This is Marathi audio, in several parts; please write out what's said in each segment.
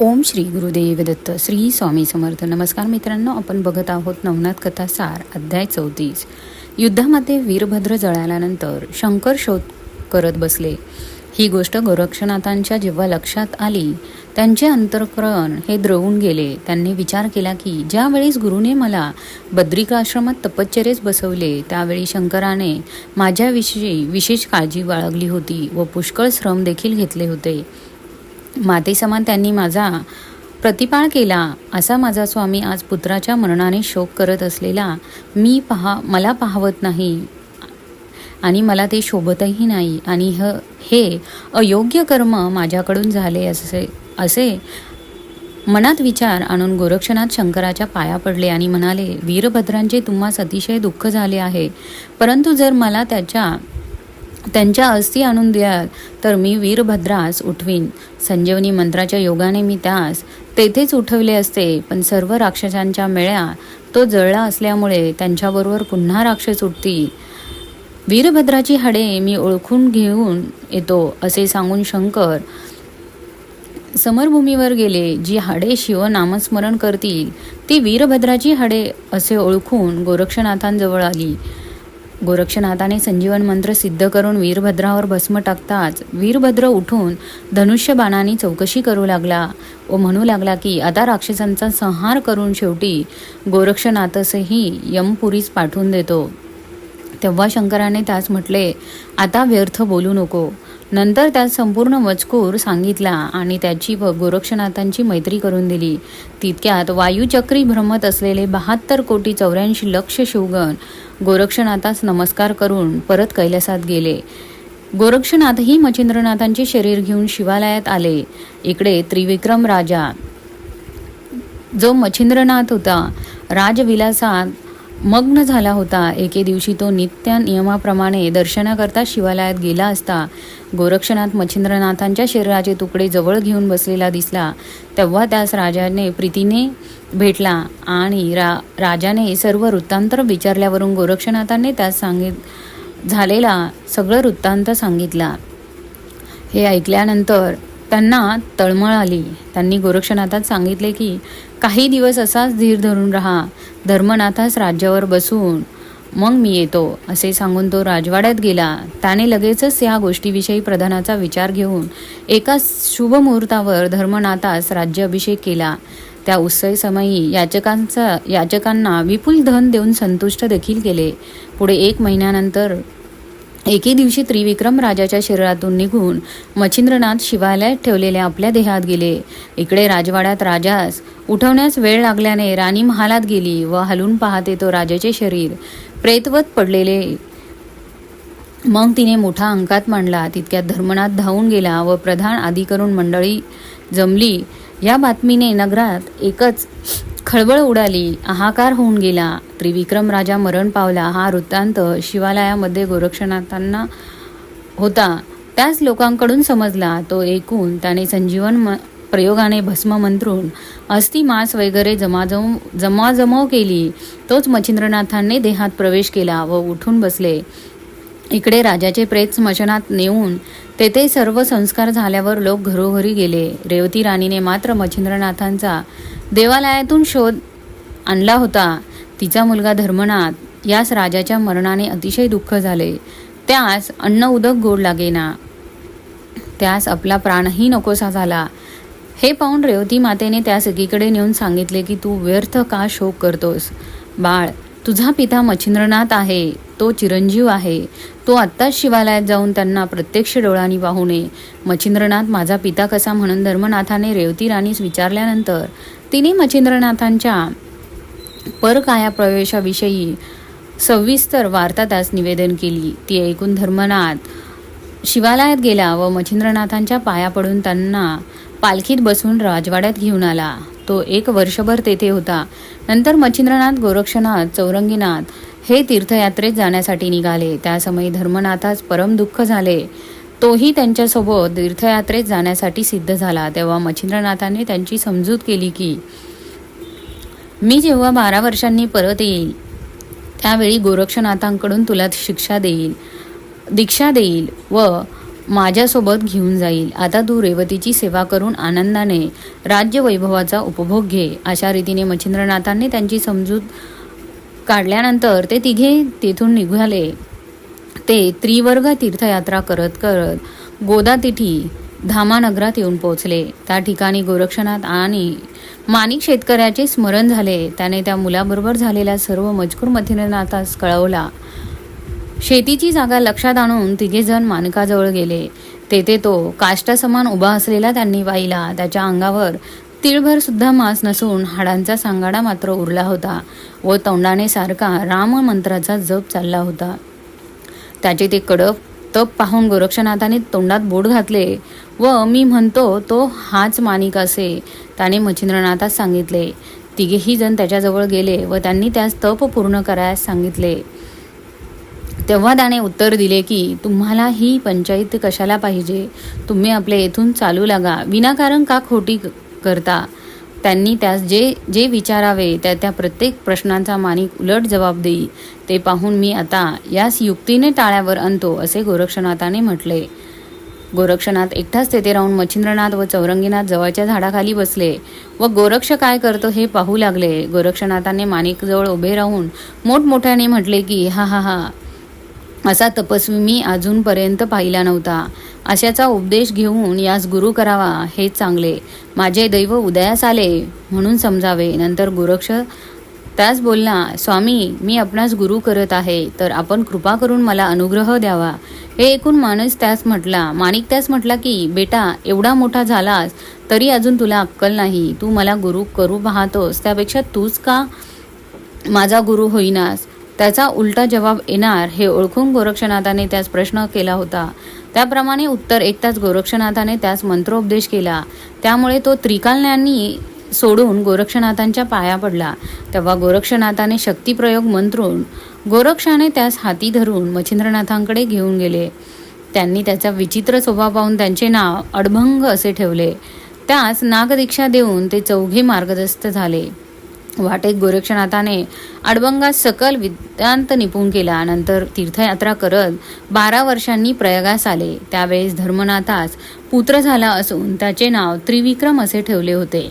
ओम श्री गुरुदेव दत्त श्री स्वामी समर्थ. नमस्कार मित्रांनो आपण बघत आहोत नवनाथ कथा सार अध्याय चौतीस. युद्धामध्ये वीरभद्र जळाल्यानंतर शंकर शोध करत बसले. ही गोष्ट गोरक्षनाथांच्या जेव्हा लक्षात आली त्यांचे अंतर्करण हे द्रवून गेले. त्यांनी विचार केला की ज्यावेळेस गुरुने मला बद्रिकाश्रमात तपश्चर्येस बसवले त्यावेळी शंकराने माझ्याविषयी विशेष काळजी बाळगली होती व पुष्कळ श्रम देखील घेतले होते. मातेसमान त्यांनी माझा प्रतिपाळ केला. असा माझा स्वामी आज पुत्राच्या मरणाने शोक करत असलेला मी पहा मला पाहवत नाही आणि मला ते शोभतही नाही आणि ह हे अयोग्य कर्म माझ्याकडून झाले असे असे मनात विचार आणून गोरक्षनाथ शंकराच्या पाया पडले आणि म्हणाले वीरभद्रांचे तुम्हास अतिशय दुःख झाले आहे. परंतु जर मला त्याच्या त्यांच्या अस्थी आणून द्याल तर मी वीरभद्रास उठवीन. संजीवनी मंत्राच्या योगाने मी त्यास तेथेच उठवले असते पण सर्व राक्षसांच्या मेळ्या तो जळला असल्यामुळे त्यांच्याबरोबर पुन्हा राक्षस उठतील. वीरभद्राची हाडे मी ओळखून घेऊन येतो असे सांगून शंकर समरभूमीवर गेले. जी हाडे शिव नामस्मरण करतील ती वीरभद्राची हाडे असे ओळखून गोरक्षनाथांजवळ आली. गोरक्षनाथाने संजीवन मंत्र सिद्ध करून वीरभद्रावर भस्म टाकताच वीरभद्र उठून धनुष्य बाणाने चौकशी करू लागला व म्हणू लागला की आता राक्षसांचा संहार करून शेवटी गोरक्षनाथसही यमपुरीस पाठवून देतो. तेव्हा शंकराने त्यास म्हटले आता व्यर्थ बोलू नको. नंतर त्यात संपूर्ण मजकूर सांगितला आणि त्याची व गोरक्षनाथांची मैत्री करून दिली. तितक्यात वायुचक्री भ्रमत असलेले बहात्तर कोटी चौऱ्याऐंशी लक्ष शिवगण गोरक्षनाथास नमस्कार करून परत कैलासात गेले. गोरक्षनाथही मच्छिंद्रनाथांचे शरीर घेऊन शिवालयात आले. इकडे त्रिविक्रम राजा. जो मच्छिंद्रनाथ होता राजविलासात मग्न झाला होता. एके दिवशी तो नित्य नियमाप्रमाणे दर्शनाकरता शिवालयात गेला असता गोरक्षनाथ मच्छिंद्रनाथांच्या शरीराचे तुकडे जवळ घेऊन बसलेला दिसला. तेव्हा त्यास राजाने प्रीतीने भेटला आणि रा राजाने सर्व वृत्तांतर विचारल्यावरून गोरक्षनाथांनी त्यास सांगित झालेला सगळं वृत्तांत सांगितला. हे ऐकल्यानंतर त्यांना तळमळ आली. त्यांनी गोरक्षनाथात सांगितले की काही दिवस असाच धीर धरून राहा. धर्मनाथास राज्यावर बसून मग मी येतो असे सांगून तो राजवाड्यात गेला. त्याने लगेचच या गोष्टीविषयी प्रधानाचा विचार घेऊन एका शुभ मुहूर्तावर धर्मनाथास राज्याभिषेक केला. त्या उत्सवसमयी याचकांचा याचकांना विपुल धन देऊन संतुष्ट देखील केले. पुढे एक महिन्यानंतर एके दिवशी त्रिविक्रम राजाच्या शरीरातून निघून मच्छिंद्रनाथ शिवालयात ठेवलेल्या आपल्या देहात गेले. इकडे राजवाड्यात राजास उठवण्यास वेळ लागल्याने राणी महालात गेली व हलून पाहते तो राजाचे शरीर प्रेतवत पडलेले. मग तिने मोठा अंकात मांडला तितक्यात धर्मनाथ धावून गेला व प्रधान आदी करून मंडळी जमली. या बातमीने नगरात एकच खळबळ उडाली हाहाकार होऊन गेला. त्रिविक्रम राजा मरण पावला. हा वृत्तांत शिवालयामध्ये गोरक्षनाथांना होता. त्याच लोकांकडून समजला. तो ऐकून त्याने संजीवन म प्रयोगाने भस्म मंत्रून अस्थि मांस वगैरे जमाजम जमाजमव केली. तोच मच्छिंद्रनाथांनी देहात प्रवेश केला व उठून बसले. इकडे राजाचे प्रेत स्मशनात नेऊन तेथे सर्व संस्कार झाल्यावर लोक घरोघरी गेले. रेवती राणीने मात्र मच्छिंद्रनाथांचा देवालयातून शोध आणला होता. तिचा मुलगा धर्मनाथ यास राजाच्या मरणाने अतिशय दुःख झाले. त्यास अन्न उदक गोड लागेना. त्यास आपला प्राणही नकोसा झाला. हे पाहून रेवती मातेने त्यास एकीकडे नेऊन सांगितले की तू व्यर्थ का शोक करतोस? बाळ तुझा पिता मच्छिंद्रनाथ आहे. तो चिरंजीव आहे. तो आत्ताच शिवालयात जाऊन त्यांना प्रत्यक्ष डोळ्यांनी पाहू नये. मच्छिंद्रनाथ माझा पिता कसा म्हणून धर्मनाथाने रेवती राणीस विचारल्यानंतर तिने मच्छिंद्रनाथांच्या परकाया प्रवेशाविषयी सविस्तर वार्ता निवेदन केली. ती ऐकून धर्मनाथ शिवालयात गेला व मच्छिंद्रनाथांच्या पाया पडून त्यांना पालखीत बसून राजवाड्यात घेऊन आला. तो एक वर्षभर तेथे होता. नंतर मच्छिंद्रनाथ गोरक्षनाथ चौरंगीनाथ हे तीर्थयात्रेत जाण्यासाठी निघाले. त्यासमयी धर्मनाथास परम दुःख झाले. तोही त्यांच्यासोबत तीर्थयात्रेत जाण्यासाठी सिद्ध झाला. तेव्हा मच्छिंद्रनाथाने त्यांची समजूत केली की मी जेव्हा बारा वर्षांनी परत येईल त्यावेळी गोरक्षनाथांकडून तुला शिक्षा देईल दीक्षा देईल व माझ्यासोबत घेऊन जाईल. आता तू रेवतीची सेवा करून आनंदाने राज्य वैभवाचा उपभोग घे. अशा रीतीने मच्छिंद्रनाथांनी त्यांची समजूत काढल्यानंतर ते तिघे तेथून निघाले. ते त्रिवर्ग तीर्थयात्रा करत करत गोदातिठी धामानगरात येऊन पोहोचले. त्या ठिकाणी गोरक्षनाथ आणि माणिक शेतकऱ्याचे स्मरण झाले. त्याने त्या मुलाबरोबर झालेला सर्व मजकूर मच्छिंद्रनाथास कळवला. शेतीची जागा लक्षात आणून तिघेजण मानकाजवळ गेले. तेथे तो काष्टासमान उभा असलेला त्यांनी पाहिला. त्याच्या अंगावर तिळभर सुद्धा मांस नसून हाडांचा सांगाडा मात्र उरला होता व तोंडाने सारखा राम मंत्राचा जप चालला होता. त्याचे ते कडक तप पाहून गोरक्षनाथाने तोंडात बोट घातले व मी म्हणतो तो हाच मानिक असे त्याने मच्छिंद्रनाथास सांगितले. तिघेही जण त्याच्याजवळ गेले व त्यांनी त्यास तप पूर्ण करायस सांगितले. तेव्हा त्याने उत्तर दिले की तुम्हाला ही पंचायत कशाला पाहिजे? तुम्ही आपले येथून चालू लागा. विनाकारण का खोटी करता? त्यांनी त्यास जे जे विचारावे त्या त्या प्रत्येक प्रश्नांचा माणिक उलट जबाब देई. ते पाहून मी आता यास युक्तीने टाळ्यावर आणतो असे गोरक्षनाथाने म्हटले. गोरक्षनाथ एकटाच तेथे राहून मच्छिंद्रनाथ व चौरंगीनाथ जवळच्या झाडाखाली बसले व गोरक्ष काय करतो हे पाहू लागले. गोरक्षनाथाने माणिकजवळ उभे राहून मोठमोठ्याने म्हटले की हा हा हा. असा तपस्वी मी अजूनपर्यंत पाहिला नव्हता. अशाचा उपदेश घेऊन यास गुरु करावा हे चांगले. माझे दैव उदयास आले म्हणून समजावे. नंतर गोरक्ष त्यास बोलला स्वामी मी आपणास गुरु करत आहे तर आपण कृपा करून मला अनुग्रह द्यावा. हे ऐकून माणूस त्यास म्हटला माणिक त्यास म्हटला की बेटा एवढा मोठा झालास तरी अजून तुला अक्कल नाही. तू मला गुरु करू पाहतोस त्यापेक्षा तूच का माझा गुरु होईनास? त्याचा उलटा जवाब येणार हे ओळखून गोरक्षनाथाने त्यास प्रश्न केला होता. त्याप्रमाणे उत्तर ऐकताच गोरक्षनाथाने त्यास मंत्रोपदेश केला. त्यामुळे तो त्रिकालज्ञांनी सोडून गोरक्षनाथांच्या पाया पडला. तेव्हा गोरक्षनाथाने शक्तिप्रयोग मंत्रून गोरक्षाने त्यास हाती धरून मच्छिंद्रनाथांकडे घेऊन गेले. त्यांनी त्याचा विचित्र स्वभाव पाहून त्यांचे नाव अडभंग असे ठेवले. त्यास नागदीक्षा देऊन ते चौघे मार्गदस्त झाले. वाटेत गोरक्षनाथाने अडबंगा सकल विद्यांत निपुण केला. नंतर तीर्थयात्रा करत बारा वर्षांनी प्रयागास आले. त्यावेळेस धर्मनाथास पुत्र झाला असून त्याचे नाव त्रिविक्रम असे ठेवले होते.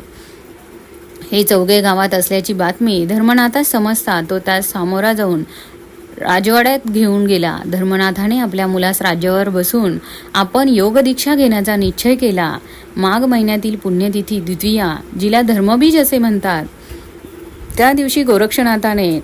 हे चौघे गावात असल्याची बातमी धर्मनाथास समजता तो त्यास सामोरा जाऊन राजवाड्यात घेऊन गेला. धर्मनाथाने आपल्या मुलास राज्यावर बसून आपण योगदीक्षा घेण्याचा निश्चय केला. माघ महिन्यातील पुण्यतिथी द्वितीया जिला धर्मबीज असे म्हणतात. त्या दिवशी गोरक्षनाथाने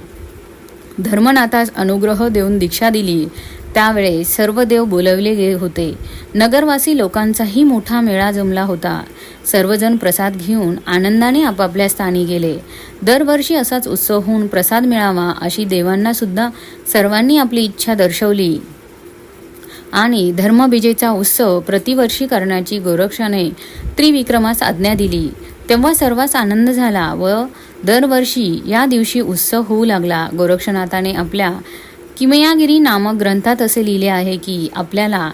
धर्मनाथास अनुग्रह देऊन दीक्षा दिली. त्यावेळे सर्व देव बोलवले गे होते. नगरवासी लोकांचाही मोठा मेळा जमला होता. सर्वजण प्रसाद घेऊन आनंदाने आपापल्या स्थानी गेले. दरवर्षी असाच उत्सव होऊन प्रसाद मिळावा अशी देवांना सुद्धा सर्वांनी आपली इच्छा दर्शवली. आणि धर्मबीजेचा उत्सव प्रतिवर्षी करण्याची गोरक्षाने त्रिविक्रमास आज्ञा दिली. तेव्हा सर्वांस आनंद झाला व दरवर्षी या दिवशी उत्सव होऊ लागला. गोरक्षनाथाने आपल्या किमयागिरी नामक ग्रंथात असे लिहिले आहे की आपल्याला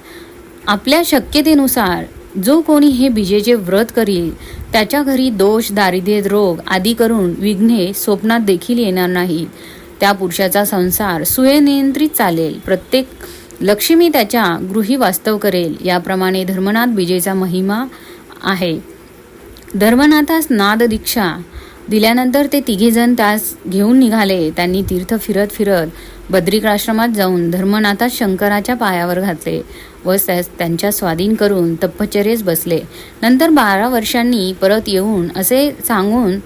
आपल्या शक्यतेनुसार जो कोणी हे बीजेचे व्रत करील त्याच्या घरी दोष दारिद्र्य रोग आदी करून विघ्ने स्वप्नात देखील येणार नाहीत त्या पुरुषाचा संसार सुयनियंत्रित चालेल. प्रत्येक लक्ष्मी त्याच्या गृही वास्तव करेल. याप्रमाणे धर्मनाथ बीजेचा महिमा आहे. धर्मनाथास नाद दीक्षा दिल्यानंतर ते तिघेजण त्यास घेऊन निघाले. त्यांनी तीर्थ फिरत फिरत बद्रिकाश्रमात जाऊन धर्मनाथास शंकराच्या पायावर घातले व त्यास त्यांच्या स्वाधीन करून तपश्चर्येस बसले. नंतर बारा वर्षांनी परत येऊन असे सांगून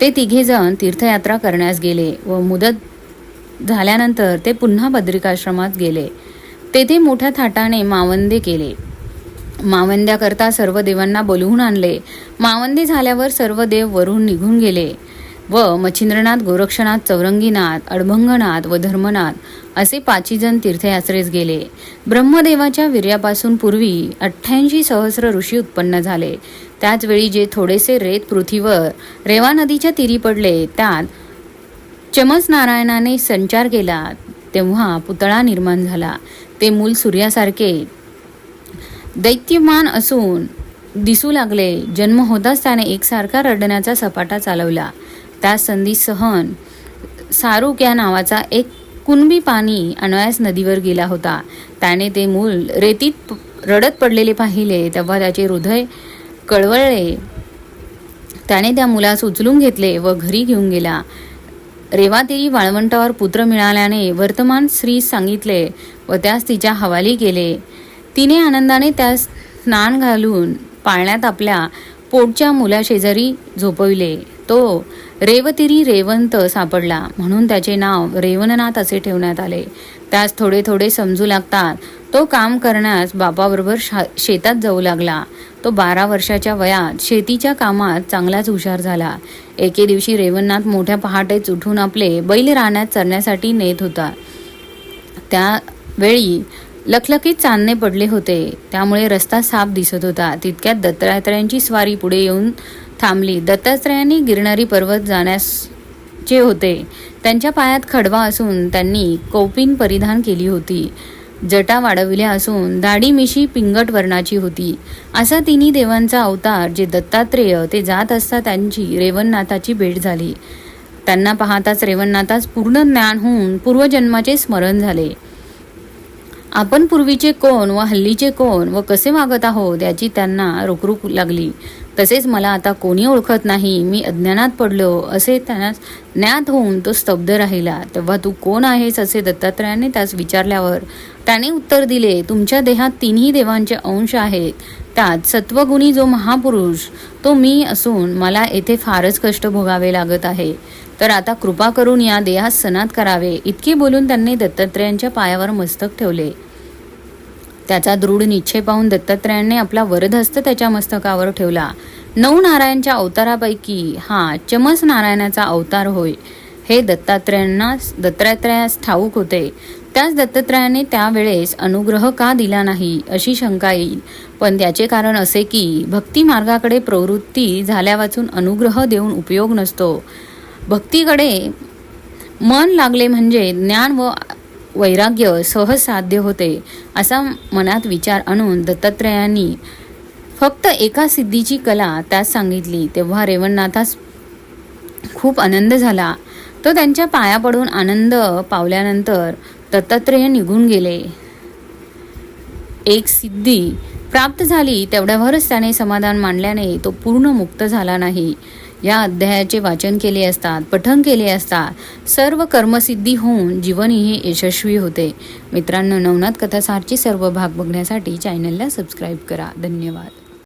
ते तिघेजण तीर्थयात्रा करण्यास गेले व मुदत झाल्यानंतर ते पुन्हा बद्रिकाश्रमात गेले. तेथे मोठ्या थाटाने मावंदे केले. मावंद्याकरता सर्व देवांना बोलवून आणले. मावंदे झाल्यावर सर्व देव वरून निघून गेले. व मच्छिंद्रनाथ गोरक्षनाथ चौरंगीनाथ अडभंगनाथ व धर्मनाथ असे पाचीजण तीर्थयात्रेस गेले. ब्रह्मदेवाच्या वीर्यापासून पूर्वी अठ्ठ्याऐंशी सहस्र ऋषी उत्पन्न झाले. त्याच वेळी जे थोडेसे रेत पृथ्वीवर रेवा नदीच्या तीरी पडले त्यात चमस नारायणाने संचार केला तेव्हा पुतळा निर्माण झाला. ते मूल सूर्यासारखे दैत्यमान असून दिसू लागले. जन्म होताच त्याने एकसारखा रडण्याचा सपाटा चालवला. त्या संधी सहन सारूक या नावाचा एक कुणबी पाणी अन्वयास नदीवर गेला होता. त्याने ते मूल रेतीत रडत पडलेले पाहिले. तेव्हा त्याचे हृदय कळवळले त्याने त्या मुलास उचलून घेतले व घरी घेऊन गेला. रेवातेरी वाळवंटावर पुत्र मिळाल्याने वर्तमान श्री सांगितले व त्यास तिच्या हवाली केले. तिने आनंदाने त्यास स्नान घालून पाळण्यात आपल्या पोटच्या मुलाशेजारी झोपविले. तो रेवतिरी रेवंत सापडला. म्हणून त्याचे नाव रेवननाथ असे ठेवण्यात आले. त्यास थोडे थोडे समजू लागतात. तो काम करण्यास बापाबरोबर शा- शेतात जाऊ लागला. तो बारा वर्षाच्या वयात शेतीच्या कामात चांगलाच हुशार झाला. एके दिवशी रेवणनाथ मोठ्या पहाटेच उठून आपले बैल रानात चरण्यासाठी नेत होता. त्यावेळी लखलखीत चांदणे पडले होते. त्यामुळे रस्ता साफ दिसत होता. तितक्यात दत्तात्रयांची स्वारी पुढे येऊन थांबली. दत्तात्रयांनी गिरणारी पर्वत जाण्यास चे होते. त्यांच्या पायात खडवा असून त्यांनी कौपिन परिधान केली होती. जटा वाढविल्या असून दाढी मिशी पिंगट वर्णाची होती. असा तिन्ही देवांचा अवतार जे दत्तात्रेय ते जात असता त्यांची रेवणनाथाची भेट झाली. त्यांना पाहताच रेवणनाथास पूर्ण ज्ञान होऊन पूर्वजन्माचे स्मरण झाले. आपण पूर्वीचे कोण व हल्लीचे कोण व कसे वागत आहोत याची त्यांना रुकरुक लागली. तसेच मला आता कोणी ओळखत नाही मी अज्ञानात पडलो असे त्यांना ज्ञात होऊन तो स्तब्ध राहिला. तेव्हा तू कोण आहेस असे दत्तात्रयाने त्यास विचारल्यावर त्याने उत्तर दिले तुमच्या देहात तिन्ही देवांचे अंश आहेत. त्यात सत्वगुणी जो महापुरुष तो मी असून मला येथे फारच कष्ट भोगावे लागत आहे. तर आता कृपा करून या देहास सनात करावे. इतके बोलून त्यांनी दत्तात्रयांच्या पायावर मस्तक ठेवले. त्याचा दृढ निश्चय पाहून दत्तात्रयांनी आपला वरदहस्त त्याच्या मस्तकावर ठेवला. नऊ नारायणच्या अवतारापैकी हा चमस नारायणाचा अवतार होय हे दत्तात्रयांना दत्तात्रयास ठाऊक होते. त्याच दत्तात्रयाने त्यावेळेस अनुग्रह का दिला नाही अशी शंका येईल. पण त्याचे कारण असे की भक्ती मार्गाकडे प्रवृत्ती झाल्यावाचून अनुग्रह देऊन उपयोग नसतो. भक्तीकडे मन लागले म्हणजे ज्ञान व वैराग्य सहज साध्य होते असा मनात विचार आणून दत्तात्रयांनी फक्त एका सिद्धीची कला त्यास सांगितली. तेव्हा रेवणनाथास खूप आनंद झाला. तो त्यांच्या पाया पडून आनंद पावल्यानंतर दत्तात्रेय निघून गेले. एक सिद्धी प्राप्त झाली तेवढ्यावरच त्याने समाधान मानल्याने तो पूर्ण मुक्त झाला नाही. या अध्यायाचे वाचन केले असतात पठन केले असतात. सर्व कर्मसिद्धी होऊन जीवनही हे यशस्वी होते. मित्रांनो नवनाथ कथासारची सर्व भाग बघण्यासाठी चॅनलला सबस्क्राईब करा. धन्यवाद.